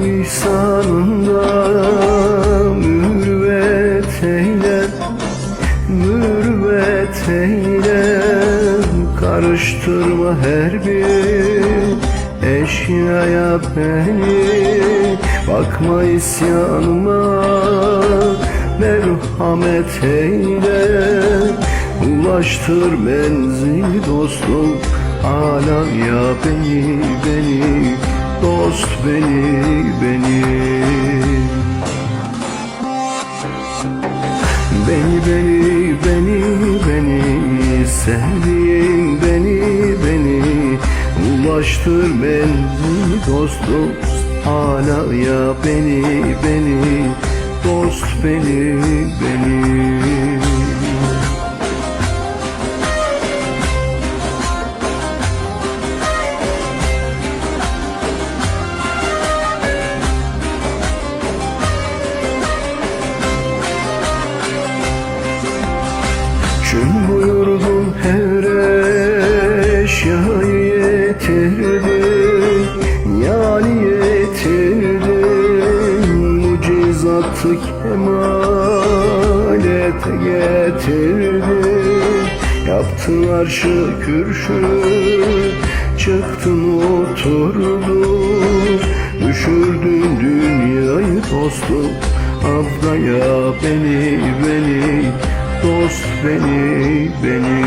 İhsanında mürvet eyle Mürvet eyle. Karıştırma her bir eşyaya beni. Bakma isyanıma merhamet eyle. Ulaştır menzili dostum Alaya beni beni Dost beni beni. Beni beni beni beni. Sevdiğim beni beni. Ulaştır beni dostum Alaya beni beni. Dost beni beni Çün buyurdun her eşyayı yetirdin Yani yetirdin Mucizatı kemalete getirdin Yaptın arşı kürşü Çıktın oturdun Düşürdün dünyayı dostum Avraya beni beni Dost beni beni.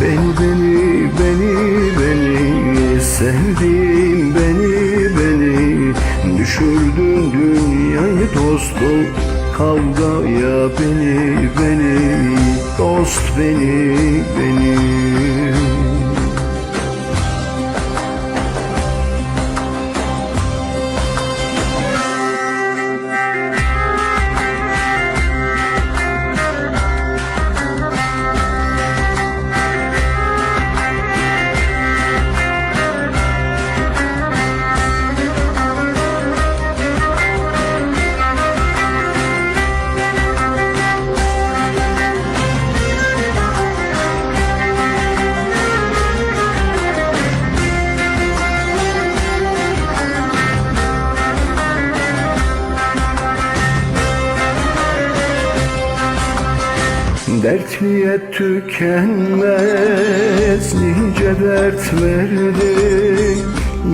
Beni beni beni beni. Sevdiğim beni beni. Düşürdün dünyayı dostum Kavgaya beni beni. Dost beni beni Dertliye tükenmez nice dert verdin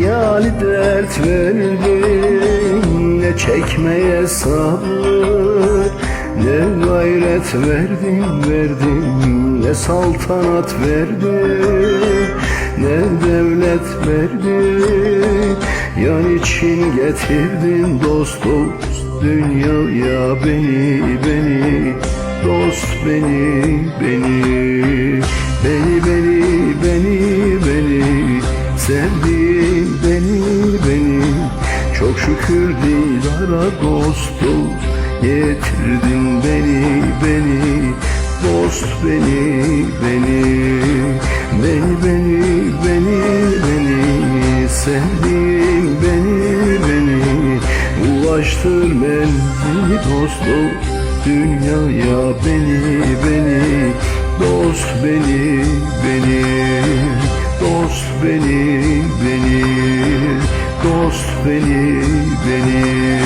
Yani dert verdin. Ne çekmeye sabır Ne gayret verdin verdin. Ne saltanat verdin Ne devlet verdin. Yan için getirdin dost dost. Dünyaya beni beni Dost beni, beni, beni, beni, beni, beni. Sevdiğim beni, beni. Çok şükür didara dostum. Getirdin beni, beni. Dost beni, beni. Beni, beni, beni, beni. Sevdiğim beni, beni. Ulaştır menzili dostum Dünyaya beni beni Dost beni beni Dost beni beni Dost beni beni